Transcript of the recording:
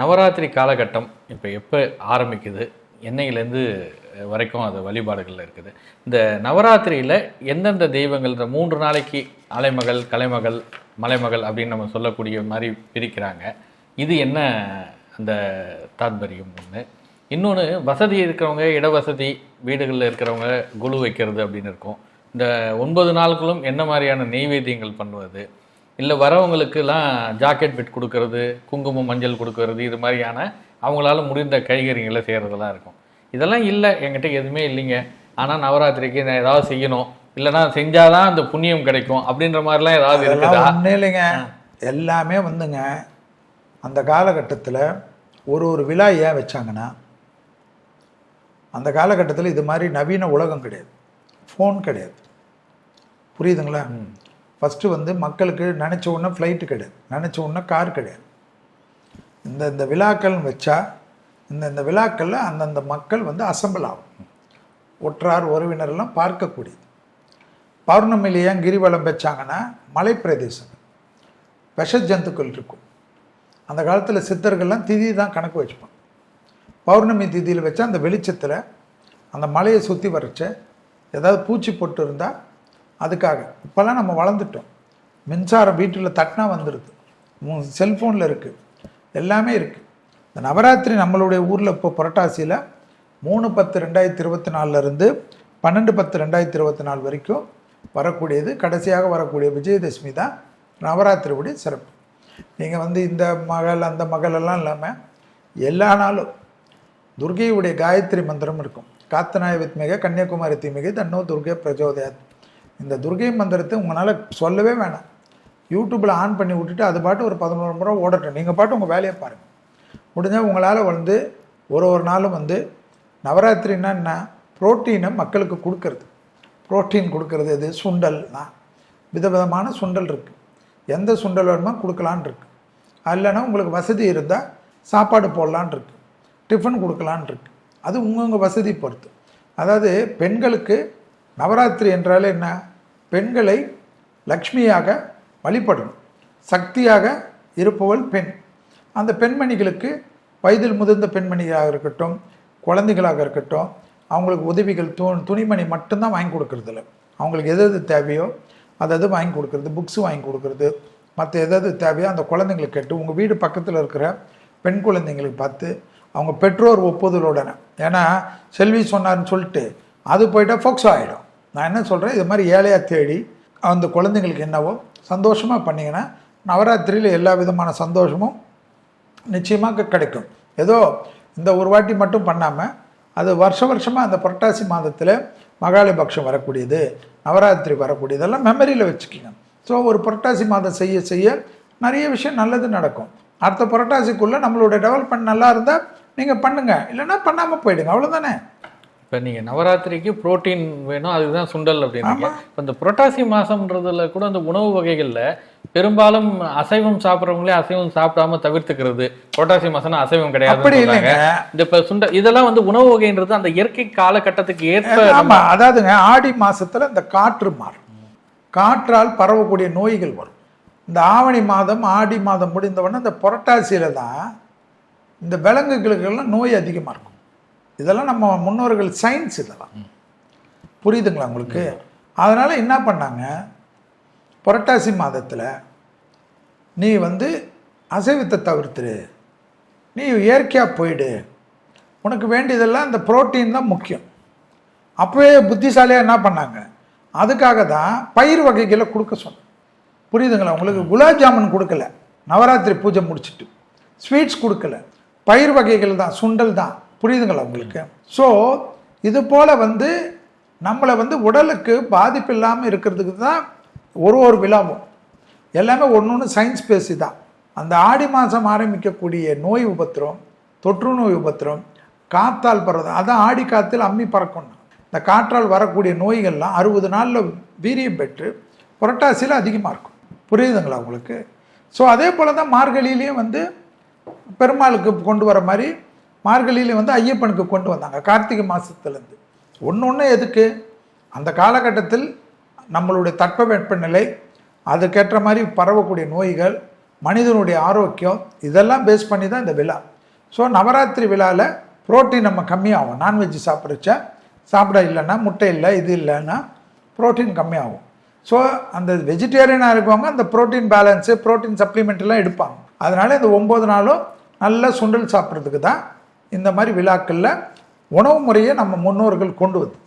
நவராத்திரி காலகட்டம் இப்போ எப்போ ஆரம்பிக்குது? என்னையிலேருந்து வரைக்கும் அது வழிபாடுகளில் இருக்குது. இந்த நவராத்திரியில் எந்தெந்த தெய்வங்கள் இந்த மூன்று நாளைக்கு அலைமகள் கலைமகள் மலைமகள் அப்படின்னு நம்ம சொல்லக்கூடிய மாதிரி பிரிக்கிறாங்க. இது என்ன அந்த தாத்பரியம் ஒன்று இன்னொன்று வசதி இருக்கிறவங்க இடவசதி வீடுகளில் இருக்கிறவங்க குழு வைக்கிறது அப்படின்னு இருக்கும். இந்த ஒன்பது நாளுக்குள்ளும் என்ன மாதிரியான நெய்வேத்தியங்கள் பண்ணுவது? இல்லை வரவங்களுக்கெல்லாம் ஜாக்கெட் பிட் கொடுக்கறது குங்குமம் மஞ்சள் கொடுக்கறது இது மாதிரியான அவங்களால முடிந்த கைகறிகளை செய்கிறதெல்லாம் இருக்கும். இதெல்லாம் இல்லை என்கிட்ட எதுவுமே இல்லைங்க. ஆனால் நவராத்திரிக்கு நான் ஏதாவது செய்யணும். இல்லைன்னா செஞ்சாதான் அந்த புண்ணியம் கிடைக்கும் அப்படின்ற மாதிரிலாம் ஏதாவது இருக்குதா? ஒன்றும் இல்லைங்க. எல்லாமே வந்துங்க. அந்த காலகட்டத்தில் ஒரு ஒரு விழா ஏன் வச்சாங்கன்னா அந்த காலகட்டத்தில் இது மாதிரி நவீன உலகம் கிடையாது. ஃபோன் கிடையாது. புரியுதுங்களா? ஃபஸ்ட்டு வந்து மக்களுக்கு நினச்ச உடனே ஃப்ளைட்டு கிடையாது. நினச்ச உடனே கார் கிடையாது. இந்த இந்த விழாக்கள்னு வச்சா இந்த இந்த விழாக்களில் அந்தந்த மக்கள் வந்து அசம்பிள் ஆகும். ஒற்றார் உறவினரெல்லாம் பார்க்கக்கூடியது. பௌர்ணமியில் ஏன் கிரிவலம் வச்சாங்கன்னா மலைப்பிரதேசம். விஷ ஜந்துக்கள் இருக்கும். அந்த காலத்தில் சித்தர்கள்லாம் திதி தான் கணக்கு வச்சுப்பாங்க. பௌர்ணமி திதியில் வச்சா அந்த வெளிச்சத்தில் அந்த மலையை சுற்றி வரைச்ச ஏதாவது பூச்சி பொட்டு இருந்தால் அதுக்காக. இப்போல்லாம் நம்ம வளர்ந்துட்டோம். மின்சாரம் வீட்டில் தட்டினா வந்துடுது செல்ஃபோனில் இருக்குது எல்லாமே இருக்குது இந்த நவராத்திரி நம்மளுடைய ஊரில் இப்போ புரட்டாசியில் மூணு பத்து ரெண்டாயிரத்தி இருபத்தி நாலுலேருந்து பன்னெண்டு பத்து ரெண்டாயிரத்தி இருபத்தி நாலு வரைக்கும் வரக்கூடியது கடைசியாக வரக்கூடிய விஜயதசமி தான் நவராத்திரியுடைய சிறப்பு. நீங்கள் வந்து இந்த மகள் அந்த மகள் எல்லாம் இல்லாமல் எல்லா நாளும் துர்கையுடைய காயத்ரி மந்திரம் இருக்கும். காத்தநாய வித்மிக கன்னியாகுமரி தீமிகை தன்னோ துர்கை பிரச்சோதயாத் இந்த துர்கை மந்திரத்தை உங்களால் சொல்லவே வேணாம். யூடியூப்பில் ஆன் பண்ணி விட்டுட்டு அது பாட்டு ஒரு பதினோரு முறை ஓடட்டும். நீங்கள் பாட்டு உங்கள் வேலையை பாருங்கள் முடிஞ்சால் உங்களால் வந்து ஒரு ஒரு நாளும் வந்து நவராத்திரின்னா என்ன? புரோட்டீனை மக்களுக்கு கொடுக்கறது. புரோட்டீன் கொடுக்கறது இது சுண்டல் தான். விதவிதமான சுண்டல் இருக்குது எந்த சுண்டல் வேணுமோ கொடுக்கலான் இருக்கு. இல்லைன்னா உங்களுக்கு வசதி இருந்தால் சாப்பாடு போடலான் இருக்கு. டிஃபன் கொடுக்கலான் இருக்கு. அது உங்கவுங்க வசதி பொறுத்து. அதாவது பெண்களுக்கு நவராத்திரி என்றாலே என்ன? பெண்களை லக்ஷ்மியாக வழிபடணும் சக்தியாக இருப்பவள் பெண். அந்த பெண்மணிகளுக்கு வயதில் முதிர்ந்த பெண்மணிகளாக இருக்கட்டும் குழந்தைகளாக இருக்கட்டும் அவங்களுக்கு உதவிகள் து துணிமணி மட்டும்தான் வாங்கி கொடுக்கறதில்ல. அவங்களுக்கு எது எது தேவையோ அது அது வாங்கி கொடுக்குறது புக்ஸ் வாங்கி கொடுக்குறது மற்ற எதாவது தேவையோ அந்த குழந்தைங்களுக்கு கேட்டு உங்கள் வீடு பக்கத்தில் இருக்கிற பெண் குழந்தைங்களுக்கு பார்த்து அவங்க பெற்றோர் ஒப்புதலுடனே ஏன்னா செல்வி சொன்னார்னு சொல்லிட்டு அது போயிட்டால் ஃபோக்ஸோ ஆகிடும் நான் என்ன சொல்கிறேன் இது மாதிரி ஏழையாக தேடி அந்த குழந்தைங்களுக்கு என்னவோ சந்தோஷமாக பண்ணிங்கன்னா நவராத்திரியில் எல்லா விதமான சந்தோஷமும் நிச்சயமாக கிடைக்கும். ஏதோ இந்த ஒரு வாட்டி மட்டும் பண்ணாமல் அது வருஷ வருஷமாக அந்த புரட்டாசி மாதத்தில் மகாலயபக்ஷம் வரக்கூடியது நவராத்திரி வரக்கூடியதெல்லாம் மெமரியில் வச்சுக்கிங்க. ஸோ ஒரு புரட்டாசி மாதம் செய்ய செய்ய நிறைய விஷயம் நல்லது நடக்கும். அடுத்த புரட்டாசிக்குள்ளே நம்மளோட டெவலப்மெண்ட் நல்லா இருந்தால் நீங்கள் பண்ணுங்கள் இல்லைன்னா பண்ணாமல் போயிடுங்க. அவ்வளோதானே இப்போ நீங்கள் நவராத்திரிக்கு புரோட்டீன் வேணும் அதுதான் சுண்டல் அப்படின்னீங்க இப்போ இந்த புரட்டாசி மாசம்ன்றதுல கூட அந்த உணவு வகைகளில் பெரும்பாலும் அசைவம் சாப்பிட்றவங்களே அசைவம் சாப்பிடாம தவிர்த்துக்கிறது. புரட்டாசி மாசம்னா அசைவம் அப்படி கிடையாது இல்லைங்க இந்த இப்போ சுண்டல் இதெல்லாம் வந்து உணவு வகைன்றது அந்த இயற்கை காலகட்டத்துக்கு ஏற்ப ஆமா. அதாவதுங்க ஆடி மாசத்துல இந்த காற்று மாறும். காற்றால் பரவக்கூடிய நோய்கள் வரும். இந்த ஆவணி மாதம் ஆடி மாதம் முடிந்தவொடனே இந்த புரட்டாசியில தான் இந்த விலங்குகளுக்கெல்லாம் நோய் அதிகமாக இருக்கும். இதெல்லாம் நம்ம முன்னோர்கள் சயின்ஸ் இதெல்லாம். புரியுதுங்களா உங்களுக்கு? அதனால என்ன பண்ணாங்க? புரட்டாசி மாதத்தில் நீ வந்து அசைவத்தை தவிர்த்துரு. நீ இயற்கையாக போயிடு. உனக்கு வேண்டியதெல்லாம் இந்த புரோட்டீன் தான் முக்கியம். அப்போவே புத்திசாலியாக என்ன பண்ணாங்க? அதுக்காக தான் பயிர் வகைகளை கொடுக்க சொன்னேன். புரியுதுங்களா? உங்களுக்கு குலாப் ஜாமுன் கொடுக்கல. நவராத்திரி பூஜை முடிச்சிட்டு. ஸ்வீட்ஸ் கொடுக்கல. பயிர் வகைகள் தான் சுண்டல் தான். புரியுதுங்களா உங்களுக்கு? ஸோ இது போல் வந்து நம்மளை வந்து உடலுக்கு பாதிப்பு இல்லாமல் இருக்கிறதுக்கு தான் ஒரு ஒரு விழாவும். எல்லாமே ஒன்று ஒன்று சயின்ஸ் பேசி தான். அந்த ஆடி மாதம் ஆரம்பிக்கக்கூடிய நோய் உபத்திரம் தொற்று நோய் உபத்திரம் காத்தால் பரவது அதான் ஆடி காத்தில் அம்மி பறக்கணும் இந்த காற்றால் வரக்கூடிய நோய்கள்லாம் அறுபது நாளில் வீரியம் பெற்று புரட்டாசியில் அதிகமாக இருக்கும். புரியுதுங்களா உங்களுக்கு? ஸோ அதே போல் தான் மார்கழியிலையும் வந்து பெருமாளுக்கு கொண்டு வர மாதிரி மார்கழியிலையும் வந்து ஐயப்பனுக்கு கொண்டு வந்தாங்க கார்த்திகை மாதத்துலேருந்து ஒன்று ஒன்று எதுக்கு? அந்த காலகட்டத்தில் நம்மளுடைய தட்பவெப்பநிலை அதுக்கேற்ற மாதிரி பரவக்கூடிய நோய்கள் மனிதனுடைய ஆரோக்கியம் இதெல்லாம் பேஸ் பண்ணி தான் இந்த விழா. ஸோ நவராத்திரி விழாவில் புரோட்டீன் நம்ம கம்மியாகும். நான்வெஜ் சாப்பிட்றச்சா சாப்பிட இல்லைன்னா முட்டை இல்லை இது இல்லைன்னா புரோட்டீன் கம்மியாகும். ஸோ அந்த வெஜிடேரியனாக இருக்கவங்க அந்த ப்ரோட்டீன் பேலன்ஸு புரோட்டீன் சப்ளிமெண்ட்லாம் எடுப்பாங்க. அதனால் இந்த ஒம்பது நாளும் நல்ல சுண்டல் சாப்பிட்றதுக்கு தான் இந்த மாதிரி விழாக்களில் உணவு முறையை நம்ம முன்னோர்கள் கொண்டு வந்து